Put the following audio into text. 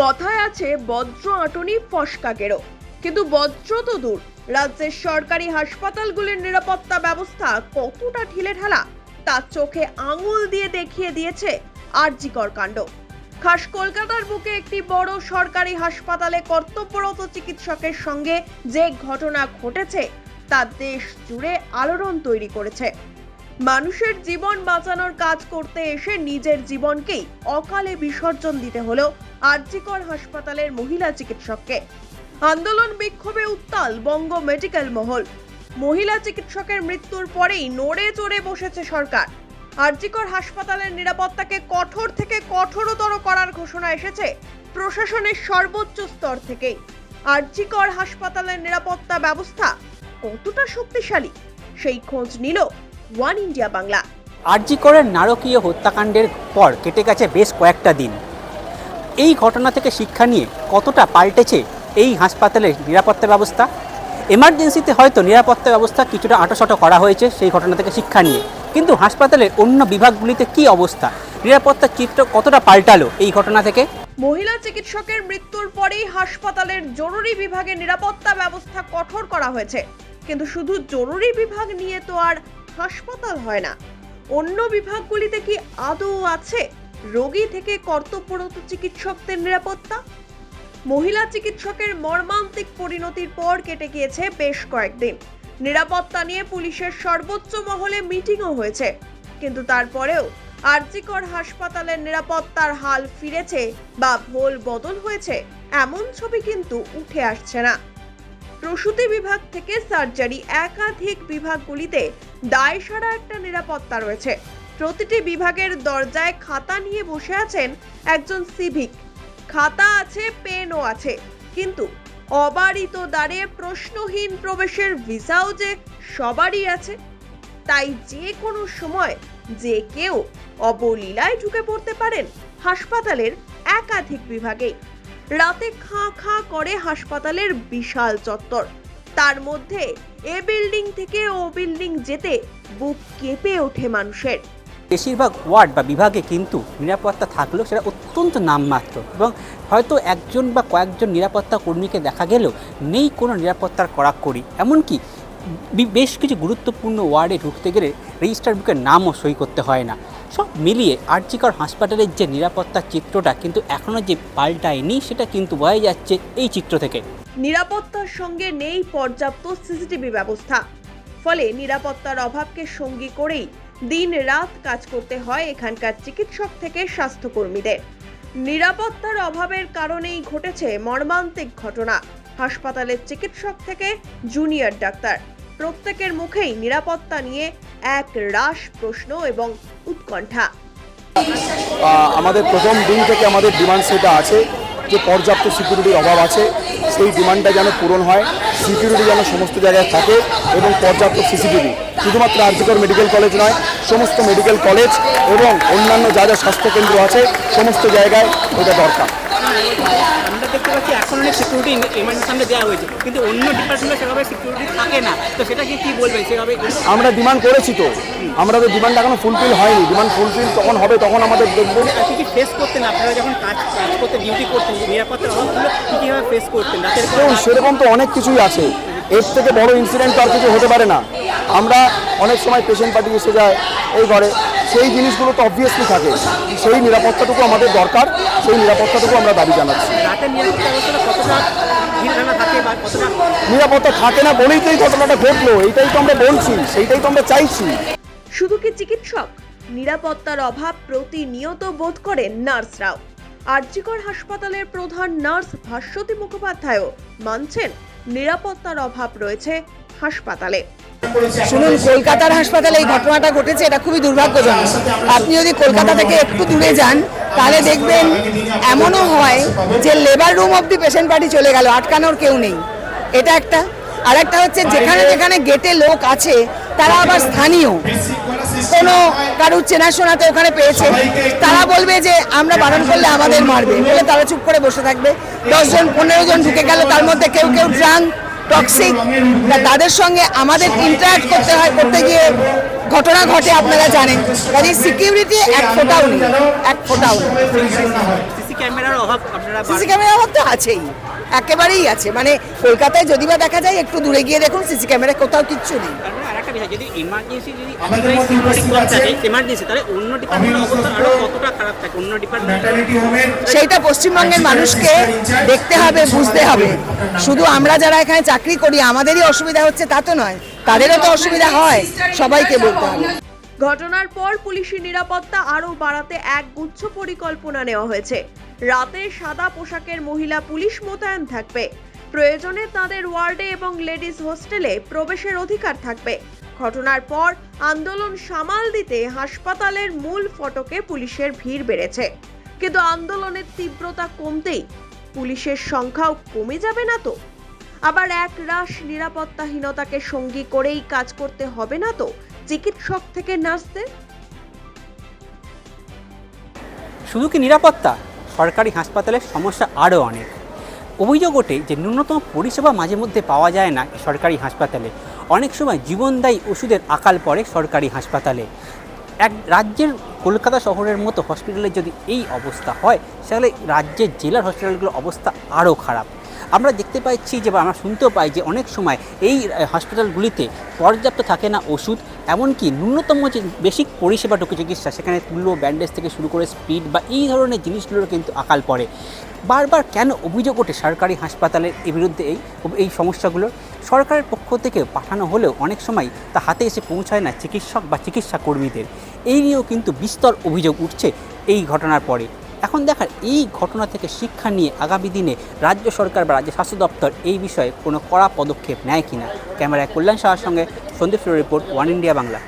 কথায় আছে, বজ্র আটনি ফসকা গেরো। কিন্তু বজ্র তো দূর। রাজ্যের সরকারি হাসপাতালগুলির নিরাপত্তা ব্যবস্থা কতটা ঢিলে ঢালা, তা চোখে আঙুল দিয়ে দেখিয়ে দিয়েছে আরজিকর কাণ্ড। খাস কলকাতার বুকে একটি বড় সরকারি হাসপাতালে কর্তব্যরত চিকিৎসকের সঙ্গে যে ঘটনা ঘটেছে, তা দেশ জুড়ে আলোড়ন তৈরি করেছে। মানুষের জীবন বাঁচানোর কাজ করতে এসে নিজের জীবনকেই অকালে বিসর্জন দিতে হলো আরজিকর হাসপাতালের মহিলা চিকিৎসককে। আন্দোলন বিক্ষোভে উত্তাল বঙ্গ মেডিকেল মহল। মহিলা চিকিৎসকের মৃত্যুর পরেই নড়ে চড়ে বসেছে সরকার। আরজিকর হাসপাতালের নিরাপত্তাকে কঠোর থেকে কঠোরতর করার ঘোষণা এসেছে প্রশাসনের সর্বোচ্চ স্তর থেকেই। আরজিকর হাসপাতালের নিরাপত্তা ব্যবস্থা কতটা শক্তিশালী, সেই খোঁজ নিল ওয়ান ইন্ডিয়া বাংলা। আরজি করের নারকীয় হত্যাকাণ্ডের পর কেটে গেছে বেশ কয়েকটা দিন। এই ঘটনা থেকে শিক্ষা নিয়ে কতটা পাল্টেছে এই হাসপাতালের নিরাপত্তা ব্যবস্থা? এমার্জেন্সিতে হয়তো নিরাপত্তা ব্যবস্থা কিছুটা আটোসাটো করা হয়েছে সেই ঘটনা থেকে শিক্ষা নিয়ে। কিন্তু হাসপাতালের অন্য বিভাগগুলিতে কি অবস্থা? নিরাপত্তার চিত্র কতটা পাল্টালো এই ঘটনা থেকে? মহিলা চিকিৎসকের মৃত্যুর পরেই হাসপাতালের জরুরি বিভাগে নিরাপত্তা ব্যবস্থা কঠোর করা হয়েছে। কিন্তু শুধু জরুরি বিভাগ নিয়ে তো আর হাসপাতাল হয় না। অন্য বিভাগগুলিতে কি আদৌ আছে রোগী থেকে কর্তব্যরত চিকিৎসকদের নিরাপত্তা? মহিলা চিকিৎসকের মর্মান্তিক পরিণতির পর কেটে গিয়েছে বেশ কয়েকদিন। নিরাপত্তা নিয়ে পুলিশের সর্বোচ্চ মহলে মিটিংও হয়েছে। কিন্তু তারপরেও আরজিকর হাসপাতালের নিরাপত্তার হাল ফিরেছে বা ভোল বদল হয়েছে, এমন ছবি কিন্তু উঠে আসছে না। প্রসূতি বিভাগ থেকে সার্জারি একাধিক বিভাগগুলিতে দায়সারা একটা নিরাপত্তা রয়েছে। প্রতিটি বিভাগের দরজায় খাতা নিয়ে বসে আছেন একজন সিভিক। খাতা আছে, পেনও আছে, কিন্তু অবারিত দ্বারে প্রশ্নহীন প্রবেশের ভিসাও যে সবারই আছে। তাই যে কোনো সময় যে কেউ অবলীলায় ঢুকে পড়তে পারেন হাসপাতালের একাধিক বিভাগে রাতে খাঁ খাঁ করে হাসপাতালের বিশাল চত্বর। তার মধ্যে এ বিল্ডিং থেকে ও বিল্ডিং যেতে বুক কেঁপে ওঠে মানুষের। বেশিরভাগ ওয়ার্ড বা বিভাগে কিন্তু নিরাপত্তা থাকলেও সেটা অত্যন্ত নামমাত্র এবং হয়তো একজন বা কয়েকজন নিরাপত্তা কর্মীকে দেখা গেলেও নেই কোনো নিরাপত্তার কড়াকড়ি। এমনকি বেশ কিছু গুরুত্বপূর্ণ ওয়ার্ডে ঢুকতে গেলে রেজিস্টার বুকের নামও সই করতে হয় না। সব মিলিয়ে আর্জিকর হাসপাতালের যে নিরাপত্তার চিত্রটা কিন্তু এখনও যে পাল্টায়নি, সেটা কিন্তু বোঝাই যাচ্ছে এই চিত্র থেকে। নিরাপত্তার সঙ্গে নেই পর্যাপ্ত সিসিটিভি ব্যবস্থা। ফলে নিরাপত্তার অভাবকে সঙ্গী করেই দিন রাত কাজ করতে হয় এখানকার চিকিৎসক থেকে স্বাস্থ্যকর্মীদের। নিরাপত্তার অভাবের কারণেই ঘটেছে মর্মান্তিক ঘটনা। হাসপাতালের চিকিৎসক থেকে জুনিয়র ডাক্তার। প্রত্যেকের মুখেই নিরাপত্তা নিয়ে এক রাশ প্রশ্ন এবং উৎকণ্ঠা। আমাদের প্রথম দিন থেকে আমাদের ডিমান্ড সেটা আছে যে পর্যাপ্ত সিকিউরিটির অভাব আছে। সেই ডিমান্ডটা যেন পূরণ হয়, সিকিউরিটি যেন সমস্ত জায়গায় থাকে এবং পর্যাপ্ত সিসিটিভি। শুধুমাত্র আর্জিকর মেডিকেল কলেজ নয়, সমস্ত মেডিকেল কলেজ এবং অন্যান্য যা যা স্বাস্থ্যকেন্দ্র আছে, সমস্ত জায়গায় এটা দরকার। দেখতে পাচ্ছি এখন অনেক সিকিউরিটি এমার্জেন্সি সামনে দেওয়া হয়েছে। কিন্তু অন্য ডিপার্টমেন্টে সেভাবে সিকিউরিটি থাকে না। তো সেটা কি কি বলবেন সেভাবে আমরা ডিমান্ড করেছি তো। আমরা তো ডিমান্ড এখনও ফুলফিল হয়নি। ডিমান্ড ফুলফিল তখন হবে তখন আমাদের দেখবেন কি কি ফেস করতেন আপনারা যখন কাজ কাজ করতে ডিউটি করতেন? নিরাপত্তার অভাবগুলো কি কীভাবে ফেস করতেন? রাতের সেরকম তো অনেক কিছুই আছে। এর থেকে বড় ইনসিডেন্ট তো আর কিছু হতে পারে না। আমরা অনেক সময় পেশেন্ট পার্টি এসে যায় এই ঘরে। সেই জিনিসগুলো তো অবভিয়াসলি থাকে। সেই নিরাপত্তাটুকু আমাদের দরকার। সেই নিরাপত্তাটুকু আমরা দাবি জানাচ্ছি। রাতের নিরাপত্তা ব্যবস্থাটা কতটা থাকে নিরাপত্তা থাকে না বলেই তো এই ঘটনাটা ঘটলো এইটাই তো আমরা বলছি সেইটাই তো আমরা চাইছি। শুধু কি চিকিৎসক? নিরাপত্তার অভাব প্রতিনিয়ত বোধ করেন নার্সরাও। আরজিকর হাসপাতালের প্রধান নার্স ভাস্বতী মুখোপাধ্যায়ও মানছেন নিরাপত্তার অভাব রয়েছে হাসপাতালে। শুনুন কলকাতার হাসপাতালে এই ঘটনাটা ঘটেছে এটা খুবই দুর্ভাগ্যজনক। আপনি যদি কলকাতা থেকে একটু দূরে যান তাহলে দেখবেন, এমনও হয় যে লেবার রুম অব্দি পেশেন্ট পার্টি চলে গেল, আটকানোর কেউ নেই। এটা একটা। আর একটা হচ্ছে, যেখানে যেখানে গেটে লোক আছে, তারা আবার স্থানীয়। কোনো কারুর চেনাশোনাতে ওখানে পেয়েছে। তারা বলবে যে, আমরা বারণ করলে আমাদের মারবে। বলে তারা চুপ করে বসে থাকবে। দশজন, পনেরো জন ঢুকে গেল, তার মধ্যে কেউ কেউ ড্রাঙ্ক টক্সিক তাদের সঙ্গে আমাদের ইন্টারাক্ট করতে হয় করতে গিয়ে ঘটনা ঘটে আপনারা জানেন। কাজে সিকিউরিটি এক ফোটাও নেই এক ফোটাও সিসি ক্যামেরার অভাব সিসি ক্যামেরা অভাব তো আছেই একেবারেই আছে। মানে কলকাতায় যদি বা দেখা যায় একটু দূরে গিয়ে দেখুন সিসি ক্যামেরা কোথাও কিচ্ছু নেই। বিষয় যদি ইমার্জেন্সি যদি আমাদের মধ্যে security উপস্থিত কম আছে থাকে ইমার্জেন্সি তাহলে অন্য ডিপার্টমেন্টের অবস্থা আরও কতটা খারাপ থাকে? অন্য ডিপার্টমেন্ট সেইটা পশ্চিমবঙ্গের মানুষকে দেখতে হবে বুঝতে হবে। শুধু আমরা যারা এখানে চাকরি করি আমাদেরই অসুবিধা হচ্ছে তা তো নয়। তাদেরও তো অসুবিধা হয়। সবাইকে বলতে হবে। ঘটনার পর পুলিশের নিরাপত্তা আরও বাড়াতে এক গুচ্ছ পরিকল্পনা নেওয়া হয়েছে। রাতে সাদা পোশাকের মহিলা পুলিশ মোতায়েন থাকবে। প্রয়োজনে তাদের ওয়ার্ডে এবং লেডিস হোস্টেলে প্রবেশের অধিকার থাকবে। ঘটনার পর আন্দোলন সামাল দিতে হাসপাতালের মূল ফটকে পুলিশের ভিড় বেড়েছে। কিন্তু আন্দোলনের তীব্রতা কমতেই পুলিশের সংখ্যাও কমে যাবে না তো। আবার এক রাশ নিরাপত্তাহীনতাকে সঙ্গী করেই কাজ করতে হবে না তো চিকিৎসক থেকে নার্সদের? শুধু কি নিরাপত্তা? সরকারি হাসপাতালের সমস্যা আরও অনেক। অভিযোগ ওঠে যে ন্যূনতম পরিষেবা মাঝে মধ্যে পাওয়া যায় না সরকারি হাসপাতালে। অনেক সময় জীবনদায়ী ওষুধের আকাল পড়ে সরকারি হাসপাতালে। এক রাজ্যের কলকাতা শহরের মতো হসপিটালে যদি এই অবস্থা হয় তাহলে রাজ্যের জেলার হসপিটালগুলোর অবস্থা আরও খারাপ। আমরা দেখতে পাচ্ছি যে আমরা শুনতেও পাই যে অনেক সময় এই হসপিটালগুলিতে পর্যাপ্ত থাকে না ওষুধ, এমনকি ন্যূনতম যে বেসিক পরিষেবাটুকু চিকিৎসা, সেখানে তুলো, ব্যান্ডেজ থেকে শুরু করে স্পিড বা এই ধরনের জিনিসগুলোর কিন্তু আকাল পড়ে। বারবার কেন অভিযোগ ওঠে সরকারি হাসপাতালের এর বিরুদ্ধে এই এই সমস্যাগুলোর সরকারের পক্ষ থেকে পাঠানো হলেও অনেক সময় তা হাতে এসে পৌঁছায় না চিকিৎসক বা চিকিৎসা কর্মীদের এই নিয়েও কিন্তু বিস্তর অভিযোগ উঠছে এই ঘটনার পরে। এখন দেখার এই ঘটনা থেকে শিক্ষা নিয়ে আগামী দিনে রাজ্য সরকার বা রাজ্য স্বাস্থ্য দপ্তর এই বিষয়ে কোনো কড়া পদক্ষেপ নেয় কিনা? ক্যামেরায় কল্যাণ সাহার সঙ্গে Sandip report, one India Bangla.